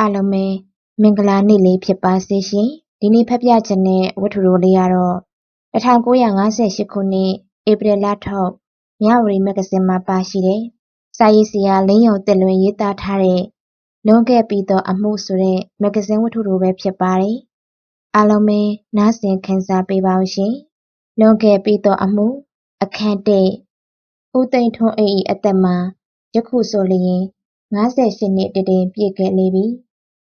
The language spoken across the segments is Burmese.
အားလုံးပဲမင်္ဂလာနေ့လေးဖြစ်ပါစေရှင်ဒီနေ့ဖတ်ပြခြင်းတဲ့ဝတ္ထုတိုလေးကတော့1958ခုနှစ်ဧပြီလထုတ်မြဝတီမဂ္ဂဇင်းမှာပါရှိတဲ့စာရေးဆရာလင်းယုံတက်လွင်ရေးသားထားတဲ့လွန်ခဲ့ပြီးသောအမှုဆိုတဲ့မဂ္ဂဇင်းဝတ္ထုတိုပဲဖြစ်ပါတယ်အားလုံးပဲနားဆင်ခံစားပေးပါဦးရှင်လွန်ခဲ့ပြီးသောအမှုအခန့်တဲ့ဦးသိန်းထွန်းအိ၏အသက်မှာယခုဆိုလျင်58နှစ်တည်တည်ပြည့်ခဲ့လေပြီ။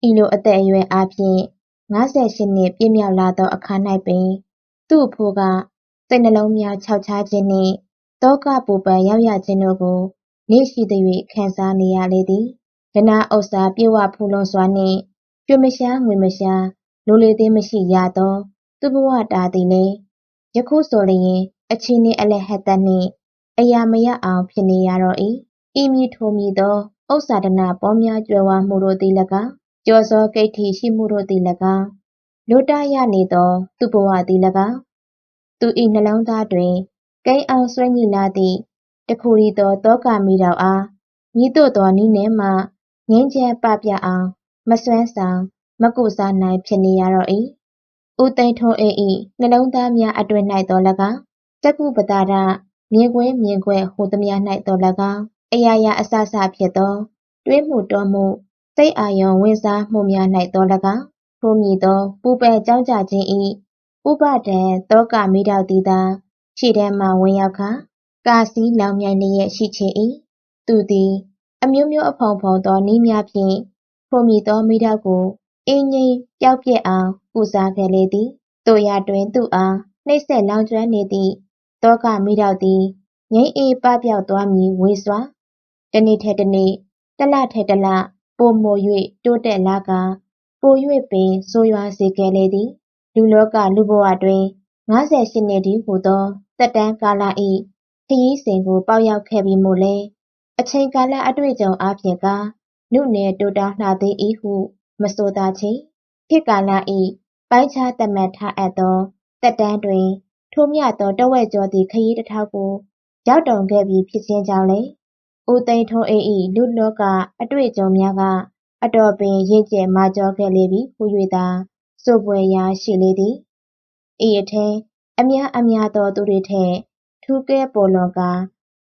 ဤလိုအသက်အရွယ်အားဖြင့်58နှစ်ပြည့်မြောက်လာသောအခါ၌ပင် သူ့အဖိုးက စိတ်နှလုံးများခြောက်ခြားခြင်းနှင့် သောကပူပန်ရောက်ရခြင်းတို့ကို နေ့ရှိသ၍ခံစားနေရလေသည်။ဓနဥစ္စာပြည့်ဝဖူလုံစွာနှင့်ရွှေမရှားငွေမရှားလိုလေသေးမရှိရသော သူ့ဘဝတာသည်လည်းယခုဆိုလျင် အချည်းနှီးအလဟတ်သက်နှင့်အရာမရအောင်ဖြစ်နေရတော့၏။ဤမည်ထိုမည်သောဥစ္စာဒနာပေါများကြွယ်ဝမှုတို့သည်၎င်း ကျော်စောကိဋ္ဌိရှိမှုတို့သည်၎င်းလိုတရနေသော သူ့ဘဝသည်၎င်းသူ၏နှလုံးသားတွင်ကိန်းအောင်ဆွဲညှိလာသည့်တခုရီသောတောကမိတော်အားညီတို့သောနီးနှင့်မှငင်းချဲပပြအောင် မစွမ်းဆောင် မကုစားနိုင်ဖြစ်နေရတော့၏ဦးသိန်းထွန်းအေး၏နှလုံးသားများအတွင်၌တော်၎င်းတက္ကုပတာရမြင်ကွင်းမြင်ခွဲဟူသမျှ၌တော်၎င်းအရာရာအစစဖြစ်သော တွေးမှုတောမှု စိတ်အာရုံဝင်စားမှုများ၌သော၎င်း ထိုမည်သော ပူပယ်ကြောင်းကြခြင်း၏ဥပဒံတောကမိတောက်သည်သာခြေထဲမှဝင်ရောက်ခါကာစီလောင်မြိုင်လျက်ရှိချေ၏သူသည် အမျိုးမျိုးအဖုံဖုံသောနီးများဖြင့် ထိုမည်သောမိတောက်ကိုအင်းငိမ့်ပျောက်ပြက်အောင်ပူစားခဲ့လေသည်တို့ရတွင် သူ့အား နှိမ့်ဆက်လောင်ကျွမ်းနေသည့်တောကမိတောက်သည်ငိမ့်အေးပပျောက်သွားမည်ဝေစွာတနေ့ထက်တနေ့တလထက်တလ ပိုမို၍တိုးတက်လာကာ ပို၍ပင်ဆိုးရွားစေခဲ့လေသည်လူလောကလူဘဝတွင်58နှစ်တည်းဟူသောသက်တမ်းကာလ၏ခရီးစဉ်ကို ပေါက်ရောက်ခဲ့ပြီးမို့လဲအချိန်ကာလအတွေ့အကြုံအားဖြင့်ကနုနယ်တိုးတောင်းလှသေး၏ဟု မဆိုသာချေခေတ်ကာလ၏ပိုင်းခြားသတ်မှတ်ထားအပ်သောသက်တမ်းတွင် ထိုမျှသောတဝက်ကျော်သည့်ခရီးတစ်ထောက်ကို ရောက်တုံခဲ့ပြီဖြစ်ခြင်းကြောင့်လည်း ဦးသိန်းထွန်းအေး၏လူ့လောက အတွေ့အကြုံများက အတော်ပင် ရင့်ကျက်မာကျောခဲ့လေပြီဟူ၍သာ ဆိုဖွယ်ရာရှိလေသည်။ဤအထဲ အများအများသောသူတွေထက် ထူးကဲပေါ်လွန်ကာ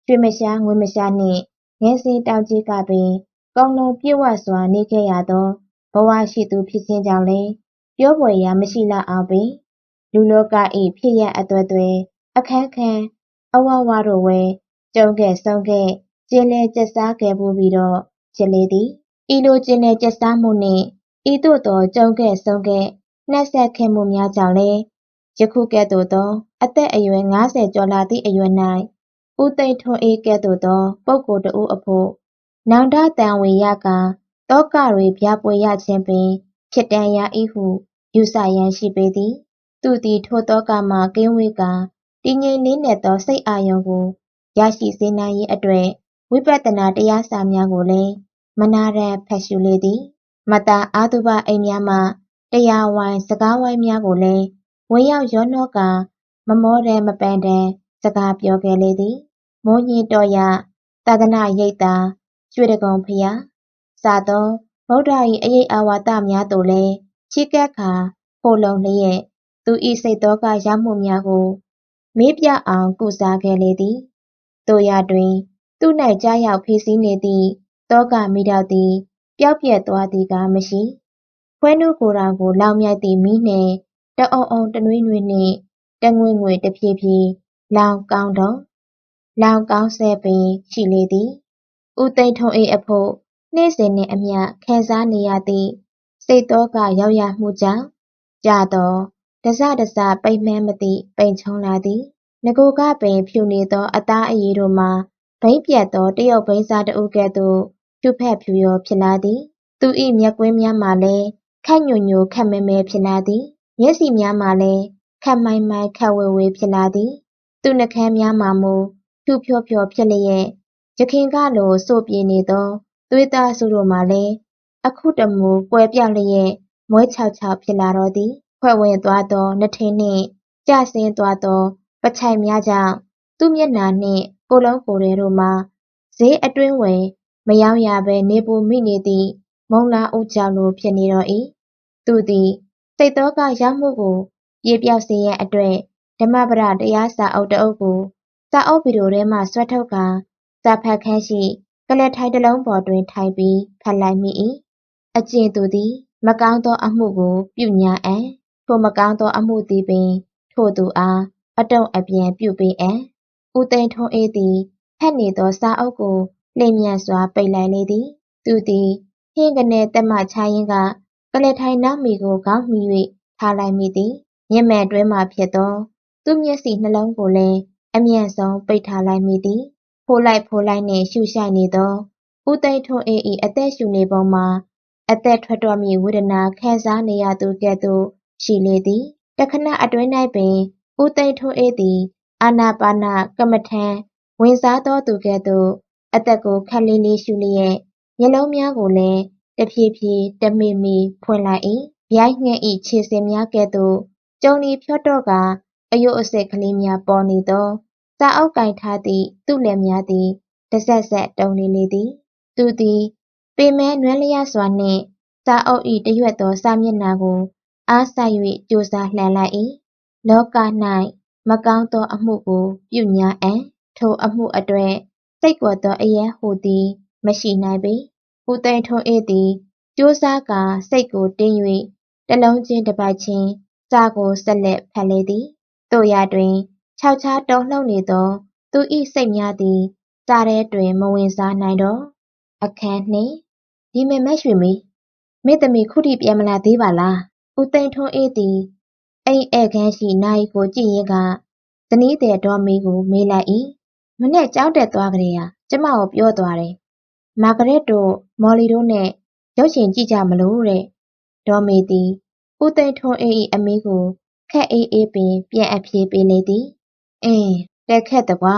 ရွှေမရှားငွေမရှားနှင့် ငယ်စဉ်တောင်ကြီးကပင် ကောင်းလွန်ပြည့်ဝစွာ နေခဲ့ရသော ဘဝရှိသူဖြစ်ခြင်းကြောင့်လည်း ပြောဖွယ်ရာမရှိလောက်အောင်ပင် လူလောက၏ဖြစ်ရပ်အသွက်သွယ် အခန်းခန်း အဝဝတို့ဝဲ ကြုံခဲ့ဆုံးခဲ့ ကျင်လည်ကျက်စားခဲ့ဖူးပြီးတော့ဖြစ်လေသည်ဤလိုကျင်လည်ကျက်စားမှုနှင့်ဤသို့သောကြုံခဲ့ဆုံးခဲ့နှက်ဆက်ခဲ့မှုများကြောင့်လည်းယခုကဲ့သို့သော အသက်အရွယ်50ကျော်လာသည့်အရွယ်၌ဦးသိန်းထွန်းအေးကဲ့သို့သောပုဂ္ဂိုလ်တဦးအဖို့နောင်တတန်ဝေရကတောကတွေဗျာပွေရခြင်းပင်ဖြစ်တန်ရာဤဟုယူဆရန်ရှိပေသည် သူသည်ထိုတောကမှကင်းဝေးကာတည်ငြိမ်လေးနက်သောစိတ်အာရုံကိုရရှိစေနိုင်ရေးအတွက် ဝိပဿနာတရားစာများကိုလည်းမနာရန်ဖတ်ရှုလေသည်မတာအာတုဘအိမ်များမှတရားဝိုင်းစကားဝိုင်းများကိုလည်းဝင်ရောက်ရောနှောကာမမောတန်မပန်တန်စကားပြောခဲ့လေသည်မိုးညင်းတော်ရသာသနာရိပ်သာရွှေတကုံဖျားစသောဗုဒ္ဓ၏အရေးအာဝါဒများတို့လည်းချီးကပ်ခါဖိုလုံလျက်သူဤစိတ်တော်ကရမှုများကိုမေးပြအောင်ကုစားခဲ့လေသည်တို့ရတွင် သူ့၌ကြားရောက်ဖေးစည်းနေသည့်တောကမိတောက်သည် ပျောက်ပြက်သွားသည်ကမရှိ။ဖွဲနုကိုယ်တော်ကို လောင်မြိုက်သည့်မီးနှင့်တအုံအုံတနွေးနွေးနှင့်တငွေ့ငွေ့တဖြည်းဖြည်းလောင်ကောင်းတော့လောင်ကောင်းဆဲပင်ရှိလေသည်။ဦးသိန်းထွန်းအေးအဖို့နေ့စဉ်နှင့်အမျှခံစားနေရသည့်စိတ်သောကရောက်ရမှုကြောင့်ကြသောတစတစပိတ်မှန်းမသိပိန်ချုံလာသည်။ငကိုကပင်ဖြူနေသောအသားအရည်တို့မှာ ဘိမ့်ပြတ်သောတရုတ်ဘိန်းစားတဦးကဲ့သို့ဖြူဖက်ဖြူရောဖြစ်လာသည်။သူ၏မျက်ကွင်းများမှာလည်းခပ်ညိုညိုခပ်မဲမဲဖြစ်လာသည်။မျက်စိများမှာလည်းခပ်မိုင်းမိုင်းခပ်ဝေဝေဖြစ်လာသည်။သူ့နှာခမ်းများမှာမူဖြူဖြောဖြောဖြစ်လျက်ယခင်ကလိုစို့ပြေနေသောသွေးသားစုတို့မှာလည်းအခုတမူကွယ်ပြောက်လျက်မွဲခြောက်ခြောက်ဖြစ်လာတော့သည်။ဖွဲ့ဝင်သွားသောနှထင်းနှင့်ကျဆင်းသွားသောပချိုင်များကြောင့်သူ့မျက်နှာနှင့် ကိုယ်လုံးကိုယ်ထဲတို့မှာ ဈေးအတွင်းဝင် မရောင်းရဘဲ နေပူမိနေသည့် မုံလာဦးကြောင့်လို ဖြစ်နေတော့၏သူသည် စိတ်သောကရောက်မှုကို ပြေပြောက်စေရန်အတွက် ဓမ္မပဒတရားစာအုပ်တစ်အုပ်ကို စာအုပ်ဗီဒီယိုထဲမှ ဆွဲထုတ်ကာ စာဖတ်ခန်းရှိကလပ်ထိုင်တစ်လုံးပေါ်တွင် ထိုင်ပြီး ဖတ်လိုက်မိ၏အကျင့်သူသည် မကောင်းသောအမှုကို ပြုညာအံ့ ထိုမကောင်းသောအမှုသည်ပင် ထိုသူအား အတုံ့အပြန် ပြုပေးအံ့ ဦးသိန်းထွန်းအေးသည်ဖတ်နေသောစာအုပ်ကိုလျင်မြန်စွာပိတ်လိုက်လေသည် သူသည်ဟင်းကနေတက်မှချရင်းကကလပ်ထိုင်နောက်မီကိုခေါင်းမှီ၍ထားလိုက်မိသည်မျက်မှန်တွဲမှဖြစ်သော သူ့မျက်စိနှလုံးကိုလည်းအမြန်ဆုံးပိတ်ထားလိုက်မိသည်ဖိုးလိုက်ဖိုးလိုက်နှင့်ရှူရှိုက်နေသောဦးသိန်းထွန်းအေး၏အသက်ရှူနေပုံမှာအသက်ထွက်တော့မည့်ဝေဒနာခံစားနေရသူကဲ့သို့ရှိလေသည်တခဏအတွင်း၌ပင်ဦးသိန်းထွန်းအေးသည် အာနာပါနကမ္မထံဝင်စားသောသူကဲ့သို့အသက်ကိုခပ်လေးလေးရှူလျက်မျက်လုံးများကိုလည်းတဖြည်းဖြည်းတမိမိဖွင့်လိုက်၏ဗျိုင်းငှက်၏ခြေစင်များကဲ့သို့ကျုံလီဖြော့တော့ကအယုတ်အဆက်ကလေးများပေါ်နေသောစာအုပ်ကင်ထားသည့်သူ့လက်များသည်တဆက်ဆက်တုံနေလေသည်သူသည်ပေမဲနွမ်းလျစွာနှင့်စာအုပ်၏တရွက်သောစာမျက်နှာကိုအားစိုက်၍ကြိုးစားလှန်လိုက်၏လောက၌ မကောင်းသောအမှုကို ပြုညာအံ့ထိုအမှုအတွက် စိတ်ကွယ်သောအယံဟူသည် မရှိနိုင်ပေဦးသိန်းထွန်းအေးသည်ကြိုးစားကာ စိတ်ကိုတင်း၍တလုံးချင်းတစ်ပိုက်ချင်းစာကိုဆက်လက်ဖတ်လေသည်တို့ရတွင်ခြောက်ခြားတုံလှုပ်နေသော သူ၏စိတ်များသည်စာထဲတွင်မဝင်စားနိုင်တော့အခန်းနှင့်ဒီမေမက်ရွှေမေမိသမီခုထိပြန်မလာသေးပါလားဦးသိန်းထွန်းအေးသည် အိမ်ဧခန်းရှိနိုင်ကိုကြည့်ရင်ကဇနီးတဲ့ဒေါ်မေကိုမေးလိုက်၏မနဲ့ကြောင်းတက်သွားကြတဲ့ဟာကျမကိုပြောသွားတယ်မာဂရက်တို့မော်လီတို့နဲ့ရုပ်ရှင်ကြည့်ကြမလို့တဲ့ဒေါ်မေသည်ဦးသိန်းထွန်းအေး၏အမေးကိုခက်အေးအေးပင်ပြန်အဖြေပေးလေသည်အင်းတက်ခက်တကွာ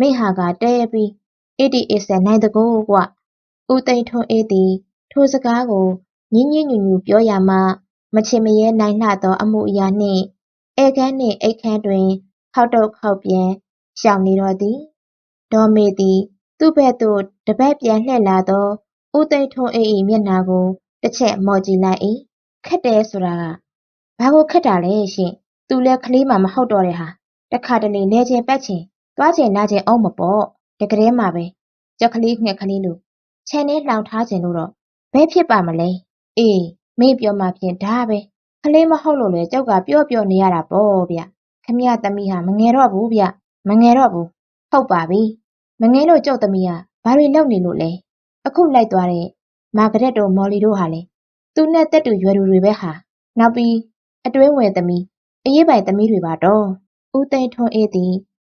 မိဟာကတဲပြီးအေဒီအစ်ဆန်နိုင်တကောကွဦးသိန်းထွန်းအေးသည်ထိုစကားကိုညင်းညင်းညူညူပြောရမှ မချင်မရဲနိုင်လှသော အမှုအရာနှင့်ဧကန်းနှင့်အိတ်ခမ်းတွင် ခောက်တုတ်ခောက်ပြန်ရှောင်နေတော့သည်ဒေါ်မေသည် သူ့ဘက်သို့တပတ်ပြန်လှည့်လာသောဦးသိန်းထွန်းအေး၏မျက်နှာကိုတစ်ချက်မော့ကြည့်လိုက်၏ခက်တယ်ဆိုတာကဘာကိုခက်တာလဲရှင်သူလည်းကလေးမှမဟုတ်တော့တဲ့ဟာတခါတလေလဲချင်ပတ်ချင်သွားချင်နားချင်အောင်မပေါ့တကယ်မှပဲကြောက်ကလေးငှက်ကလေးလို့ခြံထဲလှောင်ထားခြင်းလို့တော့ဘယ်ဖြစ်ပါမလဲအေး မေ့ပြောမှဖြင့်ဒါပဲကလေးမဟုတ်လို့လေကြောက်ကပြော့ပြော့နေရတာပေါ့ဗျခမရသမီးဟာမငယ်တော့ဘူးဗျမငယ်တော့ဘူးဟုတ်ပါပြီမငယ်လို့ကြောက်သမီးဟာဘာတွေလုပ်နေလို့လဲအခုလိုက်သွားတဲ့မာဂရက်တို့မော်လီတို့ဟာလေသူနဲ့တက်တူရွယ်သူတွေပဲဟာနောက်ပြီးအတွင်းဝင်သမီးအရေးပိုင်သမီးတွေပါတော့ဦးသိန်းထွန်းအေးသည်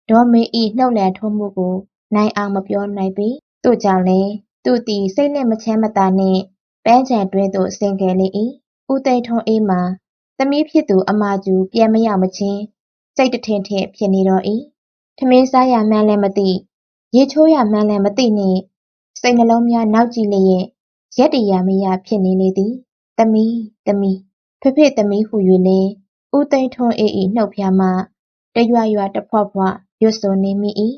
ဒေါ်မေဤနှုတ်လန်ထိုးမှုကိုနိုင်အောင်မပြောနိုင်ပေတို့ကြောင့်လည်းသူသည်စိတ်နဲ့မချမ်းမသာနှင့် ပန်းချံတွင်သို့ ဆင်ခဲ့လေ၏ဦးသိန်းထွန်းအေးမှာ သမီးဖြစ်သူ အမကျူပြန်မရောက်မချင်း စိတ်တထင်ထင်ဖြစ်နေတော့၏ထမင်းစားရမှန်းလည်းမသိ ရေချိုးရမှန်းလည်းမသိနှင့် စိတ်နှလုံးများ နောက်ကြည့်လျက်ရက်တရာမရ ဖြစ်နေလေသည် သမီး သမီးဖဖေသမီးဟု၍လည်း ဦးသိန်းထွန်းအေး၏နှုတ်ဖျားမှ တရွရွတဖွဖွ ရွတ်ဆိုနေမိ၏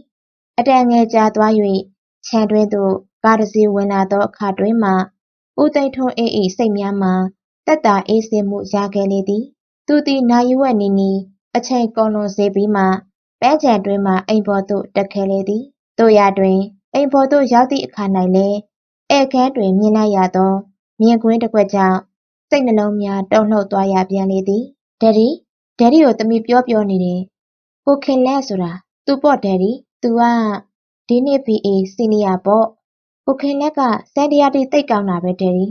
အတန်ငယ်ကြာသွား၍ခြံတွင်သို့ ကားတစ်စီးဝင်လာသောအခါတွင်မှ ဦးသိန်းထွန်းအေး၏စိတ်များမှာတက်တာအေးဆေးမှုရခဲ့လေသည် သူသည်နာယီဝက်နီနီအချိန်ကုန်လွန်စေပြီးမှပန်းချံတွင်မှအိမ်ပေါ်သို့တက်ခဲ့လေသည်တို့ရတွင်အိမ်ပေါ်သို့ရောက်သည့်အခါ၌လည်းဧကန်းတွင်မြင်လိုက်ရသောမြင်ကွင်းတစ်ကွက်ကြောင့်စိတ်နှလုံးများတုန်လှုပ်သွားရပြန်လေသည်ဒက်ဒီဒက်ဒီကိုသမီးပြောပြောနေတယ်ကိုခင်လက်ဆိုတာသူပေါ့ဒက်ဒီသူကဒီနှစ် BA စီနီယာပေါ့ ကိုခင်လက်က စန်ဒီယာတီတိတ်ကောင်းတာပဲဒက်ဒီ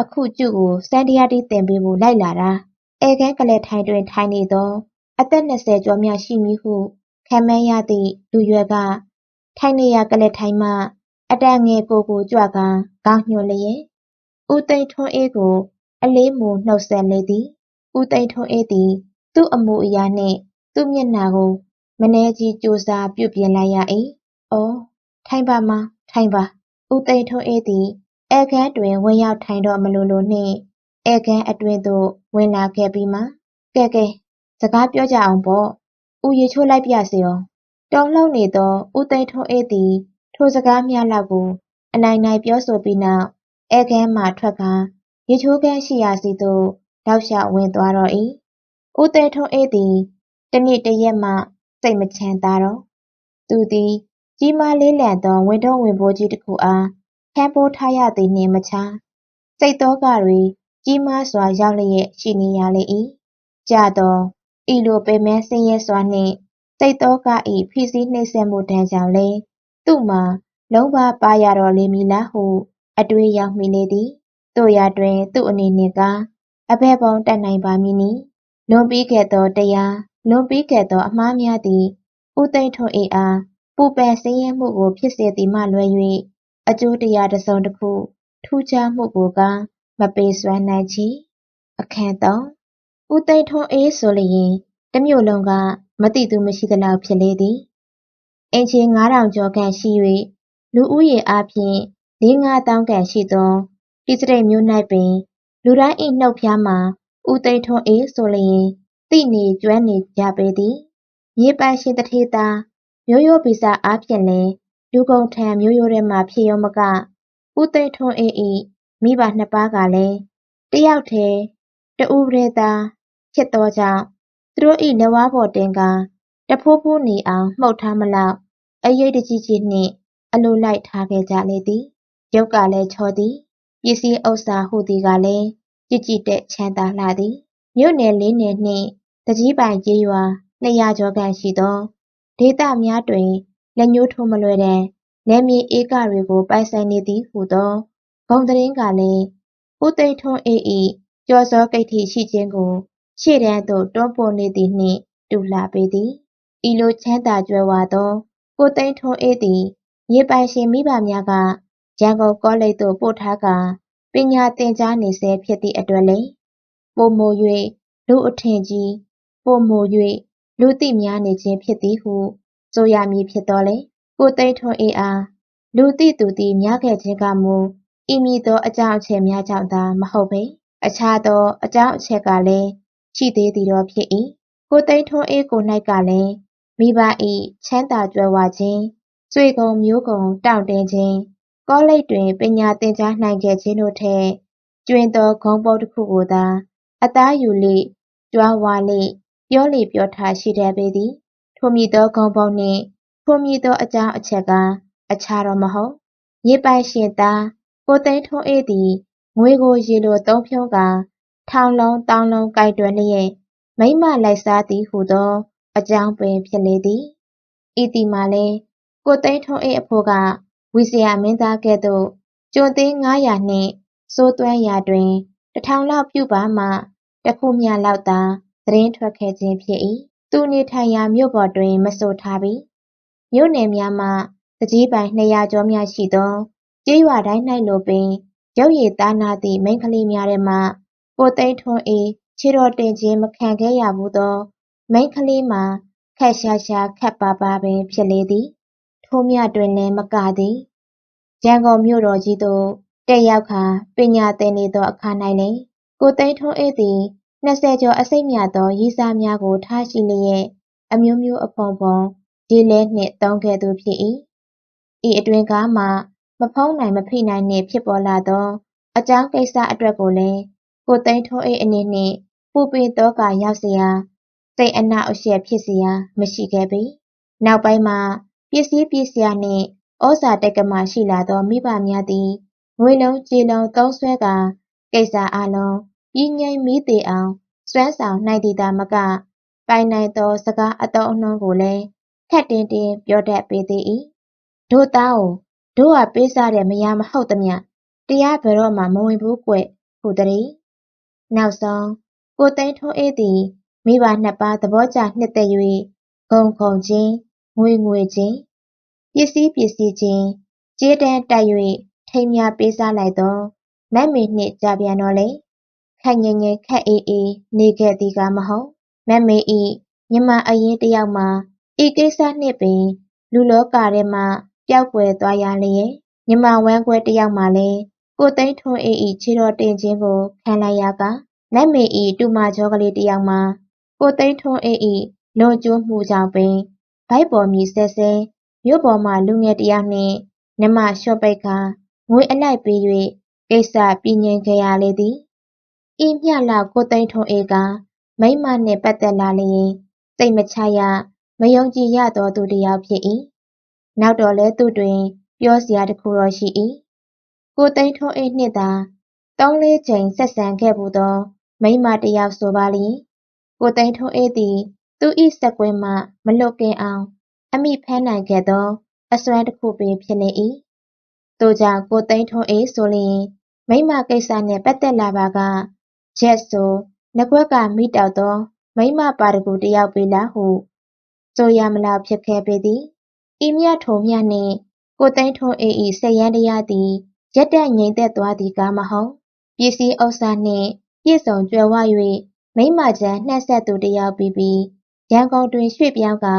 အခု ကျုကို စန်ဒီယာတီတင်ပေးဖို့ လိုက်လာတာဧကန်းကလေးထိုင်တွင် ထိုင်နေသော အသက်20ကျော်မြရှိမည်ဟုခံမှန်းရသည့် လူရွယ်က ထိုင်နေရကလေးထိုင်မှ အတန်ငယ် ကိုကိုကြွကခေါင်းညှို့လျက် ဦးသိန်းထွန်းအေးကို အလေးမူ နှုတ်ဆက်လေသည် ဦးသိန်းထွန်းအေးသည် သူ့အမူအရာနှင့် သူ့မျက်နှာကို မနှဲကြီး ကြိုးစားပြုပြင်လိုက်ရ၏။အော် ထိုင်ပါမထိုင်ပါ ဦးသိန်းထွန်းအေးသည်ဧကန်းတွင် ဝင်ရောက်ထိုင်တော့ မလိုလိုနှင့်ဧကန်းအတွင်သို့ ဝင်လာခဲ့ပြီးမှ ကဲကဲ စကားပြောကြအောင်ပေါ့။ဦးရေချိုးလိုက်ပြစေအောင်တုန်လှုပ်နေသော ဦးသိန်းထွန်းအေးသည် ထိုစကားများလောက်ကို အနိုင်နိုင်ပြောဆိုပြီးနောက်အဲခန်းမှထွက်ကာ ရေချိုးခန်းရှိရာစီသို့ တောက်လျှောက်ဝင်သွားတော့၏ဦးသိန်းထွန်းအေးသည် တနေ့တရက်မှ စိတ်မချမ်းသာတော့ သူသည် ကြီးမားလေးလံသော ဝန်ထုပ်ဝန်ပိုးကြီးတစ်ခုအား ထမ်းပိုးထားရသည်နှင့်မခြား စိတ်သောကတွေ ကြီးမားစွာ ရောက်လျက်ရှိနေရလေ၏ကြသော ဤလို ပင်မဆင်းရဲစွာနှင့် စိတ်သောက၏ဖိစီးနှိပ်စက်မှုတန်းကြောင့်လည်း သူ့မှာ လုံးပါပါရတော်လေမည်လားဟု အတွေးရောက်မိလေသည်တို့ရတွင် သူ့အနေနှင့်ကအဘယ်ပုံတတ်နိုင်ပါမည်နည်း လွန်ပြီးခဲ့သောတရား လွန်ပြီးခဲ့သော အမှားများသည် ဦးသိန်းထွန်းအေးအား ပူပန်ဆင်းရဲမှုကိုဖြစ်စေသည်မှလွဲ၍အကျိုးတရားတစ်စုံတစ်ခု ထူးခြားမှုကိုကမပေးစွမ်းနိုင်ချေ အခန်းသုံးဦးသိန်းထွန်းအေးဆိုလျင် တစ်မြို့လုံးက မသိသူမရှိသလောက်ဖြစ်လေသည်အင်ချေ9000ကျော်ခန့်ရှိ၍လူဦးရေအားဖြင့်4-5တောင်းခန့်ရှိသောတိစရိတ်မျိုး၌ပင် လူတိုင်း၏နှုတ်ဖျားမှာ ဦးသိန်းထွန်းအေးဆိုလျင် သိနေကျွမ်းနေကြပေသည် မြေပိုင်ရှင်တထေသာ မျိုးရိုးဗီဇအားဖြင့်လည်းလူကုန်ထံမျိုးရိုးထဲမှဖြစ်ရောမကဦးသိန်းထွန်းအေး၏မိဘနှစ်ပါးကလည်းတယောက်တည်းတဦးတည်းသာဖြစ်သောကြောင့်သူတို့၏လက်ဝါးပေါ်တင်ကာတဖိုးဖိုးနေအောင်မှုတ်ထားမလောက်အရိပ်တကြီးကြီးနှင့်အလိုလိုက်ထားခဲ့ကြလေသည်ရုပ်ကလည်းချောသည်ပစ္စည်းဥစ္စာဟုသည်ကလည်းကြည်ကြည်တဲ့ချမ်းသာလှသည်မြို့နယ်လေးနယ်နှင့်တကြီးပိုင်ကျေးရွာနှစ်ရာကျော်ခန့်ရှိသော ဒေသများတွင် လက်ညှိုးထိုးမလွယ်တဲ့နယ်မြေဧကတွေကို ပိုင်ဆိုင်နေသည်ဟုသော ဂုဏ်သတင်းကလည်း ဦးသိန်းထွန်းအေး၏ကျော်စောကိတ္တိရှိခြင်းကို ရှေ့တန်းသို့ တွန်းပို့နေသည်နှင့် တူလှပေသည် ဤလိုချမ်းသာကြွယ်ဝသော ကိုသိန်းထွန်းအေးသည် မြေပိုင်ရှင်မိဘများက ရန်ကုန်ကောလိပ်သို့ ပို့ထားကာ ပညာသင်ကြားနေဆဲဖြစ်သည့်အတွက်လည်း ပိုမို၍လူအထင်ကြီး ပိုမို၍ လူသိများနေခြင်းဖြစ်သည်ဟုဆိုရမည်ဖြစ်သောလေကိုသိန်းထွန်းအေးအားလူသိသူသည်များခဲ့ခြင်းကမူဤမည်သောအကြောင်းအချက်များကြောင့်သာမဟုတ်ပေအခြားသောအကြောင်းအချက်ကလည်းရှိသေးသည်တော့ဖြစ်၏ကိုသိန်းထွန်းအေးကို၌ကလည်းမိဘ၏ချမ်းသာကြွယ်ဝခြင်းဆွေကုံမျိုးကုံတောင့်တင်းခြင်းကောလိပ်တွင်ပညာသင်ကြားနိုင်ခဲ့ခြင်းတို့ထက်ကျွင်သောဂုံပုတ်တစ်ခုကိုသာအသားယူလေကြွားဝါလေ ပြောလေပြောထားရှိတတ်ပေသည်ထိုမည်သောဂုံပုတ်နှင့်ထိုမည်သောအကြောင်းအချက်ကအခြားတော့မဟုတ်မြေပိုင်ရှင်သားကိုသိန်းထွန်းအေးသည်ငွေကိုရေလိုသုံးဖြုံးကာထောင်လုံးတောင်းလုံးကြိုက်တွယ်လျက်မိမလိုက်စားသည်ဟုသော အကြောင်းပင်ဖြစ်လေသည်ဤသည်မှာလည်းကိုသိန်းထွန်းအေးအဖိုးကဝီဆရာမင်းသားကဲ့သို့ကျွန်သေး900နှင့်စိုးသွမ်းရာတွင်တထောင်လောက်ပြုပါမှတခုမျှလောက်သာ သတင်းထွက်ခဲ့ခြင်းဖြစ်၏သူနေထိုင်ရာမြို့ပေါ်တွင် မဆိုထားပြီမြို့နယ်များမှတကြီးပိုင်200ကျော်များရှိသောကျေးရွာတိုင်း၌လိုပင်ရုပ်ရည်သားနာသည့်မိန်းကလေးများထဲမှကိုသိန်းထွန်းအေးခြေတော်တင်ခြင်းမခံခဲ့ရဘူးသော မိန်းကလေးမှာခက်ရှာရှာခက်ပါပါပင်ဖြစ်လေသည် ထိုမြတွင်လည်းမကသည်ရန်ကုန်မြို့တော်ကြီးသို့တက်ရောက်ခါပညာသင်နေသောအခါ၌လည်းကိုသိန်းထွန်းအေးသည် 20ကျော်အစိတ်မြတ်သောရီစာများကို ထားရှိလျက် အမျိုးမျိုးအဖုံဖုံ ရေလဲနှင့်သုံးခဲ့သူဖြစ်၏။ဤအတွင်းကားမှ မဖုံးနိုင်မဖိနိုင်နှင့် ဖြစ်ပေါ်လာသော အကြောင်းကိစ္စအတွက်ကိုလည်း ကိုသိန်းထွန်းအေးအနေနှင့် ပူပင်သောကရောက်စရာ စိတ်အနှောင့်အယှက်ဖြစ်စရာ မရှိခဲ့ပေ။နောက်ပိုင်းမှ ပစ္စည်းပစ္စယနှင့် ဩဇာတိက္ကမရှိလာသော မိဘများသည် ငွေလုံးကြေးလုံးသုံးစွဲကာ ကိစ္စအားလုံး ပြီးငြိမ်းမိသေးအောင် စွမ်းဆောင်နိုင်သည်သာမက ပိုင်နိုင်သော စကားအတုံးအနှုံးကိုလည်းခက်တင်းတင်းပြောတတ်ပေသေး၏တို့သားကိုတို့ဟာပေးစားတဲ့မယားမဟုတ်သမျှတရားဘယ်တော့မှမဝင်ဘူးကွဟုတည်းနောက်ဆုံးကိုသိန်းထွန်းအေးသည်မိဘနှစ်ပါးသဘောကျနှစ်သက်၍ဂုံခုံခြင်းငွေငွေခြင်းပစ္စည်းပစ္စည်းချင်းကြေးတန်းတိုက်၍ထိမ်းများပေးစားလိုက်သောမက်မေနှင့်ကြပြန်တော့လေ ခက်ငယ်ငယ်ခက်အေးအေးနေခဲ့သည်ကမဟုတ်မက်မေဤညီမအရင်တယောက်မှာဤကိစ္စနှင့်ပင် လူလောကထဲမှပျောက်ကွယ်သွားရလျက်ညီမဝမ်းကွဲတယောက်မှလည်းကိုသိန်းထွန်းအေးဤခြေတော်တင်ခြင်းကိုခံလိုက်ရကမက်မေဤတူမကျော်ကလေးတယောက်မှာကိုသိန်းထွန်းအေးဤလွန်ကျူးမှုကြောင့်ပင်ဗိုက်ပေါ်မြည်ဆဲဆဲမြို့ပေါ်မှလူငယ်တယောက်နှင့်နမလျှော့ပိတ်ခါငွေအလိုက်ပေးကိစ္စပြီးငြိမ်ခဲ့ရလေသည် ဤမျှလောက်ကိုသိန်းထွန်းအေးကမိမနှင့်ပတ်သက်လာလျင်စိတ်မချရမယုံကြည်ရသောသူတစ်ယောက်ဖြစ်၏နောက်တော့လဲသူတွင် ပြောစရာတစ်ခုတော့ရှိ၏ကိုသိန်းထွန်းအေးနှင့်သာသုံးလေးချိန်ဆက်ဆံခဲ့ဘူးသော မိမတစ်ယောက်ဆိုပါလျင်ကိုသိန်းထွန်းအေးသည်သူ၏စက်ကွင်းမှမလွတ်ကင်းအောင် အမိဖမ်းနိုင်ခဲ့သော အစွမ်းတစ်ခုပင်ဖြစ်နေ၏ထို့ကြောင့်ကိုသိန်းထွန်းအေးဆိုလျင်မိမကိစ္စနှင့်ပတ်သက်လာပါက ရက်ဆိုနဂွက်ကမိတောက်သောမိမပါတကူတစ်ယောက်ပေလားဟုဆိုရမလောက်ဖြစ်ခဲ့ပေသည်ဤမြထိုမြနှင့်ကိုသိန်းထွန်းအေး၏စိတ်ရန်တရားသည်ရက်တန့်ငြိမ်သက်သွားသည်ကားမဟုတ်ပစ္စည်းဥစ္စာနှင့်ပြည့်စုံကြွယ်ဝ၍မိမချမ်းနှက်ဆက်သူတစ်ယောက်ပြီးပြီးရန်ကုန်တွင်ရွှေ့ပြောင်းကာ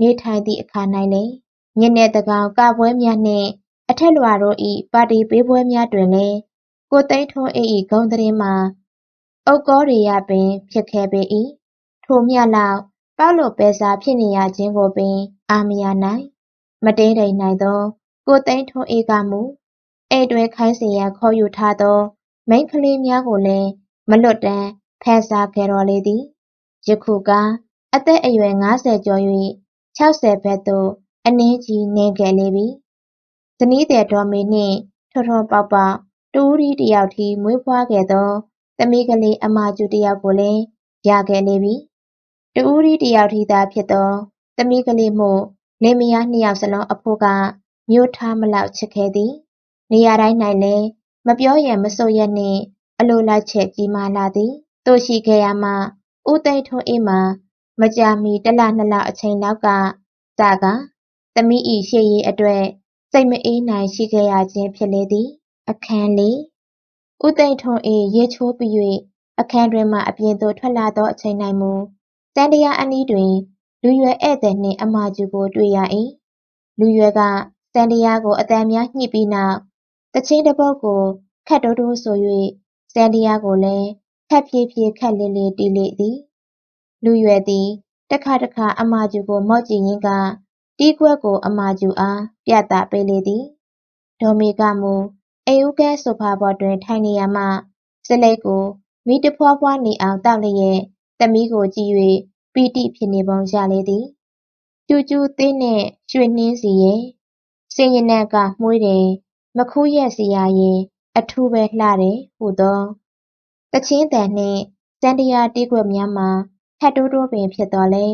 နေထိုင်သည့်အခါ၌လည်းညနေတကောင်ကပွဲများနှင့်အထက်လွှာတို့၏ပါတီပေးပွဲများတွင်လည်းကိုသိန်းထွန်းအေး၏ဂုံသတင်းမှာ အုတ်ကောရိယပင် ဖြစ်ခဲ့ပေ၏ထိုမျှလောက် ပေါက်လို့ပဲစားဖြစ်နေရခြင်းကိုပင် အာမရနိုင် မတင်းတိမ်နိုင်သော ကိုသိန်းထွန်းအေးကမူအိတ်တွင်ခိုင်းစရန်ခေါ်ယူထားသော မိန်းကလေးများကိုလည်း မလွတ်တမ်းဖန်ဆာခဲ့တော်လေသည် ယခုကအသက်အရွယ်50ကျော်၍60ဘက်သို့ အနည်းကြီးနင်းခဲ့လေပြီ ဇနီးတဲ့ဒေါ်မေနှင့် ထွန်းထွန်းပေါက်ပေါက်တူးရီတယောက်ထီမွေးဖွားခဲ့သော သမီးကလေးအမကျူတယောက်ကိုလည်းရခဲ့လေပြီတူးရီတယောက်ထီသာဖြစ်သောသမီးကလေးမို့လင်မယားနှစ်ယောက်စလုံးအဖို့ကမျိုးထားမလောက်ချစ်ခဲ့သည်နေရာတိုင်း၌လည်းမပြောရမဆိုရနှင့်အလိုလိုက်ချက်ကြီးမားလာသည်တို့ရှိခဲ့ရမှဦးသိန်းထွန်းအေးမှာမကြာမီတစ်လနှစ်လအချိန်လောက်ကစကားသမီး၏ရှေ့ရေးအတွက်စိတ်မအေးနိုင်ရှိခဲ့ရခြင်းဖြစ်လေသည် အခန်းလေး ဦးသိန်းထွန်းအေးရေချိုးပြီး၍အခန်းတွင်မှ အပြင်သို့ ထွက်လာသော အချိန်၌မူစံတရားအနီးတွင် လူရွယ်ဧည့်သည်နှင့် အမကျူကို တွေ့ရ၏လူရွယ်ကစံတရားကိုအတန်များညှိပြီးနောက်တချင်းတစ်ပုတ်ကိုခတ်တိုးတိုးဆို၍စံတရားကိုလည်းခတ်ဖြည်းဖြည်းခတ်လေးလေး တီးလေသည် လူရွယ်သည် တခါတခါ အမကျူကို မော့ကြည့်ရင်းက တီးခွက်ကို အမကျူအား ပြသပေးလေသည် ဒေါ်မေကမူ အိမ်ဦးကဲဆိုဖာပေါ်တွင် ထိုင်နေရမှ စလိတ်ကိုမိတဖွားဖွားနေအောင်တောက်လျက် သမီးကိုကြည့်၍ပီတိဖြစ်နေပုံရလေသည် ကျူကျူသေးနှင့် ရွှေနှင်းစီရဲ့စင်ရနံကမွှေးတယ် မခူးရက်စီရရဲ့အထူးပဲလှတယ်ဟုသောတချင်းတန်နှင့်စံတရားတီးခွက်များမှာခတ်တိုးတိုးပင်ဖြစ်တော်လဲ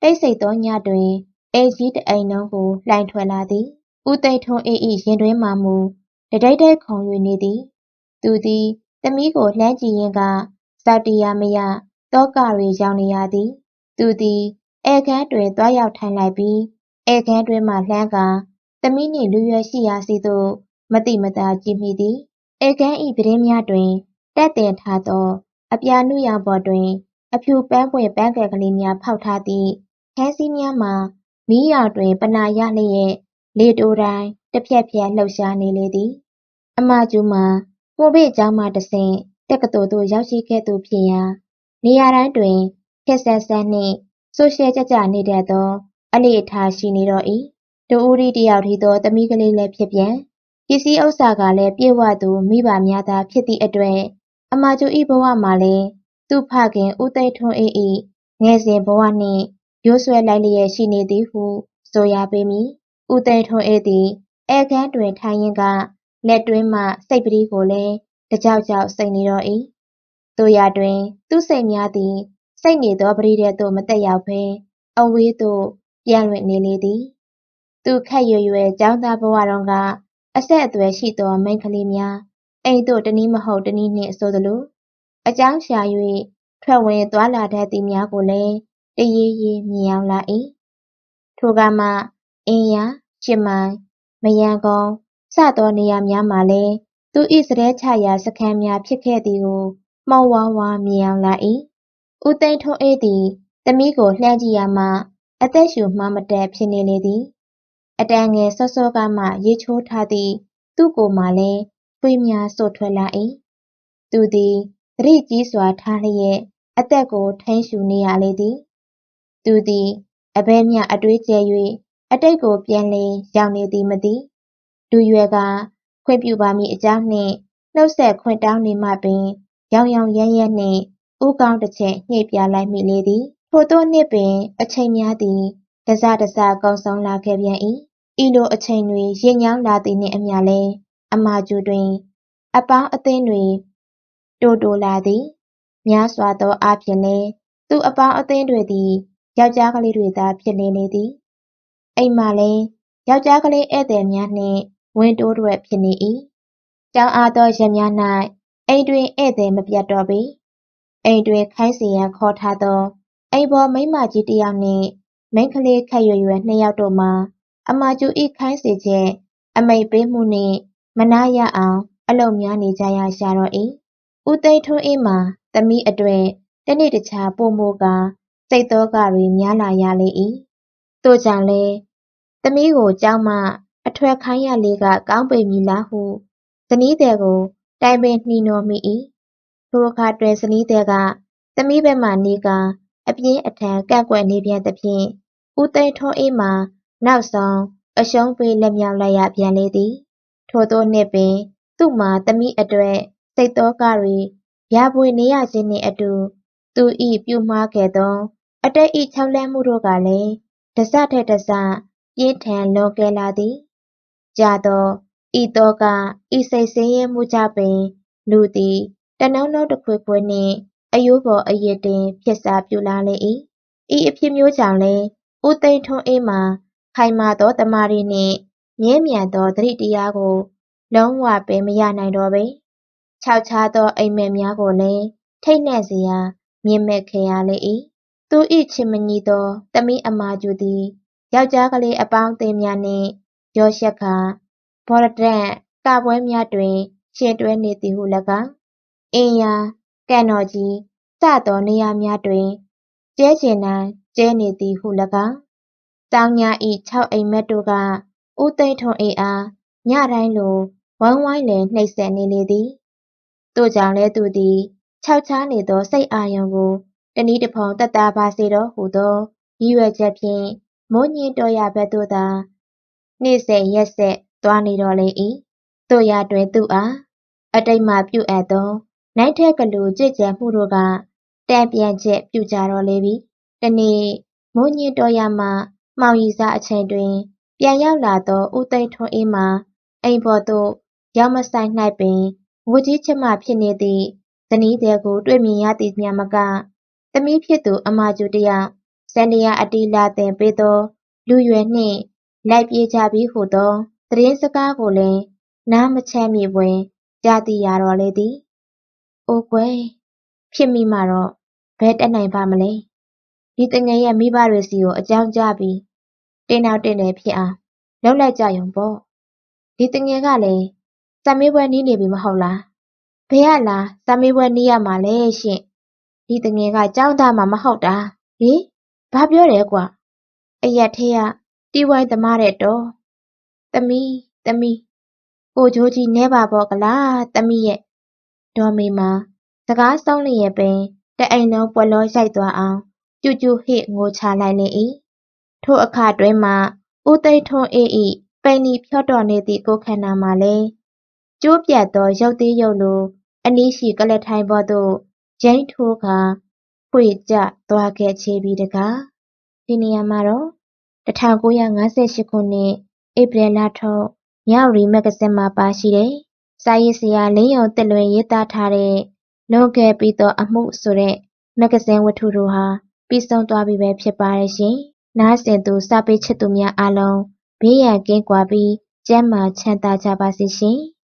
တိတ်ဆိတ်သောညတွင် အိမ်ကြီးတအိမ်လုံးကို လှိုင်ထွက်လာသည် ဦးသိန်းထွန်းအေး၏ရင်တွင်မှမူ တတိတ်တိတ်ခုံ၍နေသည် သူသည်သမီးကိုလှမ်းကြည့်ရင်းကစောက်တရားမရတောကတွေရောက်နေရသည် သူသည်ဧကန်းတွင်သွားရောက်ထိုင်လိုက်ပြီးဧကန်းတွင်မှလှမ်းကာသမီးနှင့်လူရွယ်ရှိရာစီသို့မတိမတာကြည့်မိသည်ဧကန်း၏ပရင်းများတွင်တက်တင်ထားသော အပြာနုရောင်ပေါ်တွင် အဖြူပန်းပွင့်ပန်းကယ်ကလေးများဖောက်ထားသည့်ခန်းစည်းများမှာမီးရောင်တွင်ပနာရလျက်လေတိုးတိုင်း တစ်ဖြက်ဖြက်လှုပ်ရှားနေလေသည်အမကျူမှာကိုဗစ်ကျောင်းမှတဆင့်တက္ကသိုလ်သို့ရောက်ရှိခဲ့သူဖြစ်ရာနေရာတိုင်းတွင်ခက်ဆက်ဆက်နှင့်ဆိုရှယ်ကြကြနေတတ်သောအလေအထားရှိနေတော့၏တူဦးရီတယောက်ထီသောသမီးကလေးလည်းဖြစ်ပြန်ပစ္စည်းဥစ္စာကလည်းပြည့်ဝသူမိဘများသာဖြစ်သည့်အတွက်အမကျူ၏ဘဝမှာလည်းသူ့ဖခင်ဦးသိန်းထွန်းအေး၏ငယ်စဉ်ဘဝနှင့်ရိုးဆွဲလိုက်လျက်ရှိနေသည်ဟုဆိုရပေမည်ဦးသိန်းထွန်းအေးသည် ဧကန်းတွင်ထိုင်ရင်းကလက်တွင်းမှစိတ်ပတိကိုလည်းတကြောက်ကြောက်စိတ်နေတော့၏တို့ရတွင် သူ့စိတ်များသည် စိတ်နေသောပရိတဲ့သို့မတက်ရောက်ဘဲအဝေးသို့ပြန်လွင့်နေလေသည် သူခက်ရွယ်ရွယ်ကျောင်းသားဘဝတုန်းကအဆက်အသွယ်ရှိသောမိန်းကလေးများအိမ်သို့တနည်းမဟုတ်တနည်းနှင့်ဆိုသလိုအကြောင်းရှာ၍ထွက်ဝင်သွားလာတတ်သည်များကိုလည်းတရေးရေးမြင်အောင်လာ၏ထိုကမှအင်းရရှစ်မိုင် မယံကုန်းစသောနေရာများမှာလည်းသူ၏စတဲ့ချရာစခန်းများဖြစ်ခဲ့သည်ကိုမှုံဝါးဝါမြင်အောင်လာ၏ဦးသိန်းထွန်းအေးသည်သမီးကိုလှမ်းကြည့်ရမှအသက်ရှူမှမတက်ဖြစ်နေလေသည်အတန်ငယ်စောစောကမှရေချိုးထားသည့်သူ့ကိုယ်မှလည်းဖွေးများစို့ထွက်လာ၏သူသည်သတိကြီးစွာထားလျက်အသက်ကိုထိန်းရှူနေရလေသည်သူသည်အဘဲမျှအတွေးကျဲ၍ အတိတ်ကိုပြန်လည်ရောက်နေသည်မသိလူရွယ်ကခွင့်ပြုပါမည်အကြောင်းနှင့်နှုတ်ဆက်ခွင့်တောင်းနေမှပင် ရောင်ရောင်ရဲရဲနှင့်ဦးခေါင်းတစ်ချက်ညှိပြလိုက်မိလေသည်။ထိုသို့နှစ်ပင် အချိန်များသည်တစတစကုန်ဆုံးလာခဲ့ပြန်၏။ဤလိုအချိန်တွေရင့်ညောင်းလာသည်နှင့်အမျှလည်းအမာကျူတွင် အပေါင်းအသင်းတွေတိုးတိုးလာသည်။များစွာသောအားဖြင့်လည်းသူအပေါင်းအသင်းတွေသည်ယောက်ျားကလေးတွေသာဖြစ်နေလေသည်။ အိမ်မှာလည်း ယောက်ျားကလေးဧည့်သည်များနှင့် ဝင်းတိုးတွဲဖြစ်နေ၏။ကျောင်းအားသောရက်များ၌အိမ်တွင်ဧည့်သည်မပြတ်တော့ပေ။အိမ်တွင်ခိုင်းစေရန်ခေါ်ထားသော အိမ်ဖော်မိန်းမကြီးတစ်ယောက်နှင့် မိန်းကလေးခပ်ရွယ်ရွယ်နှစ်ယောက်တို့မှာ အမာကျူ၏ခိုင်းစေချက် အမိန့်ပေးမှုနှင့် မနားရအောင် အလုပ်များနေကြရရှာတော့၏။ဦးသိန်းထွန်းအေးမှာ သမီးအတွက် တစ်နေ့တစ်ခြားပိုမိုကာ စိတ်သောကတွေများလာရလေ၏။ထို့ကြောင့်လည်း သမီးကိုကျောင်းမှ အထွက်ခိုင်းရလေက ကောင်းပေမည်လားဟု ဇနီးသည်ကို တိုင်ပင်နှီးနှောမိ၏။ထိုအခါတွင် ဇနီးသည်က သမီးဘက်မှနေကာ အပြင်းအထန်ကန့်ကွက်နေပြန်သဖြင့်ဦးသိန်းထွန်းအေးမှာ နောက်ဆုံးအရှုံးပေးလက်မြောက်လိုက်ရပြန်လေသည်။ထိုသို့နှစ်ပင် သူ့မှာသမီးအတွက်စိတ်သောကတွေဗျာပွေနေရခြင်းနှင့်အတူ သူ၏ပြုမှားခဲ့သော အတိတ်၏ခြောက်လှန့်မှုတို့ကလည်းတစထက်တစ ပြင်းထန်လွန်ကဲလာသည်။ကြာသောဤသောကဤစိတ်ဆင်းရဲမှုကြောင့်ပင် လူသည်တနှုံးနှုံးတခွေခွေနှင့်အရိုးပေါ်အရစ်တင်ဖြစ်စာပြုလာလေ၏။ဤအဖြစ်မျိုးကြောင့်လည်းဦးသိန်းထွန်းအေးမှာခိုင်မာသောတမာရီနှင့်မြဲမြံသောသတိတရားကို လုံးဝပင်မရနိုင်တော့ပေ။ခြောက်ခြားသောအိပ်မက်များကိုလည်းထိတ်လန့်စေရာမြင့်မက်ခဲ့ရလေ၏။သူ၏ချစ်မညီသောသမီးအမာကျူသည် ယောက်ျားကလေးအပေါင်းအသင်းများနှင့် ရောယှက်ကာ ဘော်လဒန့်ကပွဲများတွင် ယှဉ်တွဲနေသည်ဟု၎င်း၊အင်းယား၊ကန်တော်ကြီး စသောနေရာများတွင်ကြဲချင်တိုင်းကြဲနေသည်ဟု၎င်း၊ကျောင်းညာ၏ခြောက်အိပ်မက်တို့က ဦးသိန်းထွန်းအေးအား ညတိုင်းလို ဝိုင်းဝိုင်းလည်နှိပ်စက်နေလေသည်။ထို့ကြောင့်လည်း သူသည် ခြောက်ခြားနေသော စိတ်အာရုံကိုတစ်နည်းတစ်ဖုံသက်သာပါစေတော့ဟူသော ရည်ရွယ်ချက်ဖြင့် မိုးညှင်းတောရွာဘက်သို့သာ နေ့ဆက်ရက်ဆက်သွားနေတော့လေ၏။သို့ရာတွင်သူ့အားအတိတ်မှပြုအပ်သောနိုင်ထက်ကလူကြွေ့ကြံမှုတို့ကတန်ပြန်ချက်ပြုကြတော့လေပြီ။တစ်နေ့မိုးညှင်းတောရွာမှမှောင်ရီစအချိန်တွင် ပြန်ရောက်လာသောဦးသိန်းထွန်းအေးမှာအိမ်ပေါ်သို့ရောက်မဆိုက်၌ပင်ငိုကြီးချစ်မဖြစ်နေသည့်ဇနီးသည်ကို တွေ့မြင်ရသည်မျှမကသမီးဖြစ်သူအမာကျူတစ်ယောက် စန္ဒယားအတီးလာသင်ပေးသောလူရွယ်နှင့် လိုက်ပြေးကြပြီဟုသော သတင်းစကားကိုလည်း နားမချမ်းမြေဖွယ် ကြားသိရတော့လေသည်။အိုကွယ်ဖြစ်မိမှတော့ဘယ်တက်နိုင်ပါမလဲ။ဒီတငယ်ရဲ့မိဘတွေစီကိုအကြောင်းကြားပြီးတင်းနောက်တင်းတယ်ဖြစ်အောင်လုပ်လိုက်ကြရုံပေါ့။ဒီတငယ်ကလည်းစာမေးပွဲနီးနေပြီမဟုတ်လား။ဘယ်ကလားစာမေးပွဲနီးရမှာလဲရှင့်။ဒီတငယ်ကကျောင်းသားမှမဟုတ်တာ။ဟေး ဘာပြောတယ်ကွ။အရက်ထဲက တီးဝိုင်းသမားတဲ့တော်။သမီး သမီး ကိုချိုးကြီးနဲပါပေါ့ကလားသမီးရဲ့ ဒေါ်မေမှာစကားဆုံးလျက်ပင် တအိမ်လုံးပွက်လောရိုက်သွားအောင် ကျူကျူဟစ်ငိုချလိုက်လေ၏ထိုအခါတွင်မှဦးသိန်းထွန်းအေး၏ပိန်နီဖြော့တော်နေသည့် ကိုယ်ခန္ဓာမှာလည်း ကျိုးပြတ်သော ရုပ်သေးရုပ်လို အနီးရှိကလထိုင်ပေါ်သို့ဂျိမ်းထိုးကာ ဖွေကျသွားခဲ့ချေပြီတကားဒီနေရာမှာတော့1958ခုနှစ်ဧပြီလထုတ်မြဝတီမဂ္ဂဇင်းမှာပါရှိတဲ့စာရေးဆရာလင်းယုံတစ်လွင်ရေးသားထားတဲ့လွန်ခဲ့ပြီးသောအမှုဆိုတဲ့မဂ္ဂဇင်းဝတ္ထုတို့ဟာပြီးဆုံးသွားပြီပဲဖြစ်ပါတယ်ရှင်။နားဆင်သူစာပေချစ်သူများအားလုံးဘေးရန်ကင်းကွာပြီးကျန်းမာချမ်းသာကြပါစေရှင်။